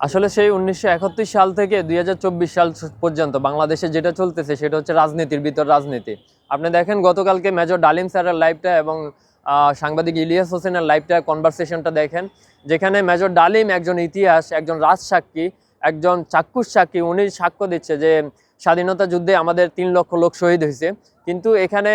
আসলে সেই উনিশশো একাত্তর সাল থেকে দুই হাজার চব্বিশ সাল পর্যন্ত বাংলাদেশে যেটা চলতেছে সেটা হচ্ছে রাজনীতির ভিতর রাজনীতি। আপনি দেখেন, গতকালকে মেজর ডালিম স্যারের লাইভটা এবং সাংবাদিক ইলিয়াস হোসেনের লাইভটা কনভারসেশনটা দেখেন, যেখানে মেজর ডালিম একজন ইতিহাস, একজন রাজসাক্ষী, একজন চাক্ষুষ সাক্ষী, উনি সাক্ষ্য দিচ্ছে যে স্বাধীনতা যুদ্ধে আমাদের তিন লক্ষ লোক শহীদ হয়েছে। কিন্তু এখানে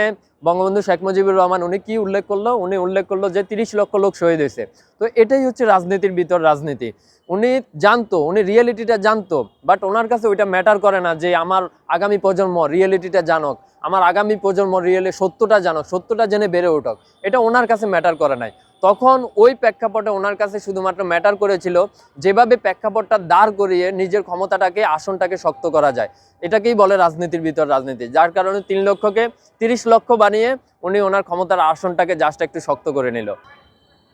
বঙ্গবন্ধু শেখ মুজিবুর রহমান উনি কি উল্লেখ করল? উনি উল্লেখ করল যে তিরিশ লক্ষ লোক শহীদ হয়েছে। তো এটাই হচ্ছে রাজনীতির ভিতর রাজনীতি। উনি জানতো, উনি রিয়েলিটিটা জানতো, বাট ওনার কাছে ওইটা ম্যাটার করে না যে আমার আগামী প্রজন্ম রিয়েলিটিটা জানক, আমার আগামী প্রজন্ম রিয়েলি সত্যটা জানক, সত্যটা জেনে বেড়ে উঠক। এটা ওনার কাছে ম্যাটার করে নাই। তখন ওই প্রেক্ষাপটে ওনার কাছে শুধুমাত্র ম্যাটার করেছিল যেভাবে প্রেক্ষাপটটা দাঁড় করিয়ে নিজের ক্ষমতাটাকে, আসনটাকে শক্ত করা যায়। এটাকেই বলে রাজনীতির ভিতর রাজনীতি। যার কারণে তিন লক্ষকে তিরিশ লক্ষ বানিয়ে উনি ওনার ক্ষমতার আসনটাকে জাস্ট একটু শক্ত করে নিল।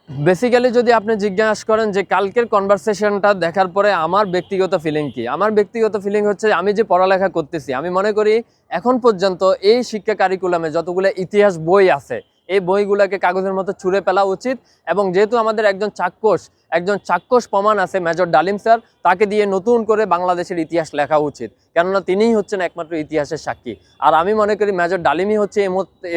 বেসিক্যালি যদি আপনি জিজ্ঞাসা করেন যে কালকের কনভারসেশনটা দেখার পরে আমার ব্যক্তিগত ফিলিং কি? আমার ব্যক্তিগত ফিলিং হচ্ছে আমি যে পড়ালেখা করতেছি, আমি মনে করি এখন পর্যন্ত এই শিক্ষা কারিকুলামে যতগুলো ইতিহাস বই আছে এই বইগুলোকে কাগজের মতো ছুঁড়ে ফেলা উচিত এবং যেহেতু আমাদের একজন চাক্ষুষ একজন চাক্ষুষ প্রমাণ আছে মেজর ডালিম স্যার, তাকে দিয়ে নতুন করে বাংলাদেশের ইতিহাস লেখা উচিত। কেননা তিনিই হচ্ছেন একমাত্র ইতিহাসের সাক্ষী। আর আমি মনে করি মেজর ডালিমই হচ্ছে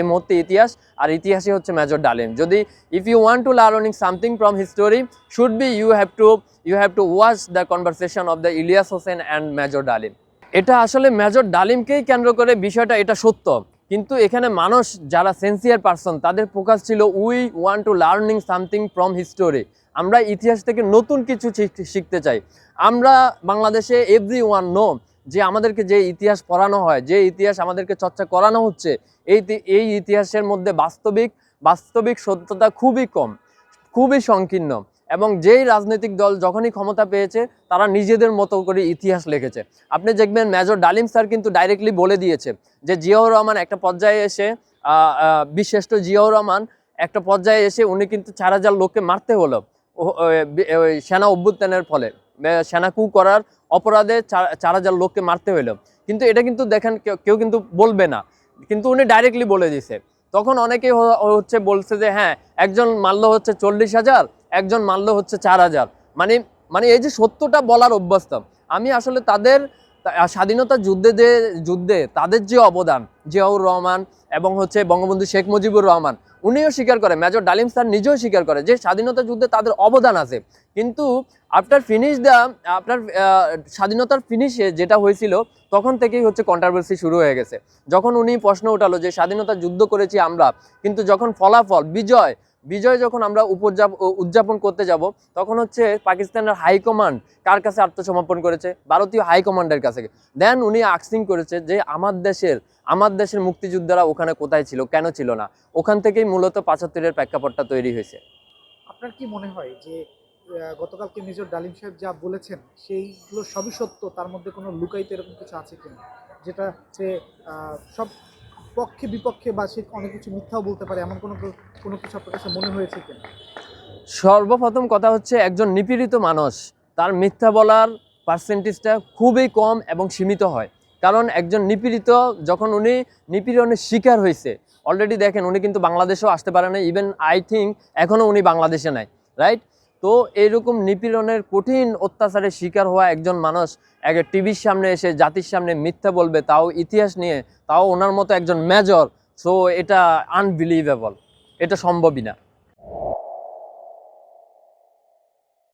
এই মুহূর্তে ইতিহাস, আর ইতিহাসই হচ্ছে মেজর ডালিম। যদি if you want to learning something from history should be you have to you have to watch the conversation of the Ilias Hossain and major Dalim এটা আসলে মেজর ডালিমকেই কেন্দ্র করে বিষয়টা, এটা সত্য। কিন্তু এখানে মানুষ যারা সেন্সিয়ার পারসন তাদের ফোকাস ছিল we want to learning something from history আমরা ইতিহাস থেকে নতুন কিছু শিখ- শিখতে চাই। আমরা বাংলাদেশে এভরি ওয়ান নো যে আমাদেরকে যে ইতিহাস পড়ানো হয়, যে ইতিহাস আমাদেরকে চর্চা করানো হচ্ছে, এই এই ইতিহাসের মধ্যে বাস্তবিক বাস্তবিক সত্যতা খুবই কম, খুবই সংকীর্ণ। এবং যেই রাজনৈতিক দল যখনই ক্ষমতা পেয়েছে, তারা নিজেদের মতো করে ইতিহাস লিখেছে। আপনি দেখবেন মেজর ডালিম স্যার কিন্তু ডাইরেক্টলি বলে দিয়েছে যে জিয়াউর রহমান একটা পর্যায়ে এসে বিশিষ্ট জিয়াউর রহমান একটা পর্যায়ে এসে উনি কিন্তু চার হাজার লোককে মারতে হলো। সেনা অভ্যুত্থানের ফলে। সেনা কু করার অপরাধে চার হাজার লোককে মারতে হলো। কিন্তু এটা কিন্তু দেখেন কেউ কিন্তু বলবে না। কিন্তু উনি ডাইরেক্টলি বলে দিছে তখন অনেকেই হচ্ছে বলছে যে হ্যাঁ একজন মারলো হচ্ছে চল্লিশ হাজার একজন মারলো হচ্ছে চার হাজার। মানে মানে এই যে সত্যটা বলার অভ্যস্ত। আমি আসলে তাদের স্বাধীনতা যুদ্ধে যে, যুদ্ধে তাদের যে অবদান, জিয়াউর রহমান এবং হচ্ছে বঙ্গবন্ধু শেখ মুজিবুর রহমান, উনিও স্বীকার করে, মেজর ডালিম স্যার নিজেও স্বীকার করে যে স্বাধীনতা যুদ্ধে তাদের অবদান আছে। কিন্তু আফটার ফিনিশ দ্য আপনার স্বাধীনতার ফিনিশে যেটা হয়েছিল, তখন থেকেই হচ্ছে কন্ট্রাভার্সি শুরু হয়ে গেছে। যখন উনি প্রশ্ন উঠালো যে স্বাধীনতা যুদ্ধ করেছি আমরা, কিন্তু যখন ফলাফল, বিজয় বিজয় যখন আমরা উদযাপন করতে যাব তখন হচ্ছে পাকিস্তানের হাইকমান্ড কার কাছে আত্মসমর্পণ করেছে? ভারতীয় হাইকমান্ডের কাছে। দেন উনি আকসিং করেছে যে আমার দেশের আমার দেশের মুক্তিযোদ্ধারা ওখানে কোথায় ছিল? কেন ছিল না? ওখান থেকেই মূলত পাঁচাত্তরের প্রেক্ষাপটটা তৈরি হয়েছে। আপনার কি মনে হয় যে গতকালকে মেজর ডালিম সাহেব যা বলেছেন সেইগুলো সবই সত্য? তার মধ্যে কোনো লুকাইতে এরকম কিছু আছে কিনা? যেটা আহ, সব পক্ষে, বিপক্ষে বা সে অনেক কিছু মিথ্যাও বলতে পারে, এমন কোনো কোনো কিছু আপনার কাছে মনে হয়েছে কিনা? সর্বপ্রথম কথা হচ্ছে একজন নিপীড়িত মানুষ, তার মিথ্যা বলার পার্সেন্টেজটা খুবই কম এবং সীমিত হয়। কারণ একজন নিপীড়িত, যখন উনি নিপীড়নের শিকার হয়েছে অলরেডি দেখেন উনি কিন্তু বাংলাদেশেও আসতে পারে না ইভেন আই থিঙ্ক এখনও উনি বাংলাদেশে নাই রাইট তো এইরকম নিপীড়নের কঠিন অত্যাচারের শিকার হওয়া একজন মানুষ এক টিভির সামনে এসে জাতির সামনে মিথ্যা বলবে, তাও ইতিহাস নিয়ে, তাও ওনার মতো একজন মেজর সো এটা আনবিলিভেবল এটা সম্ভবই না।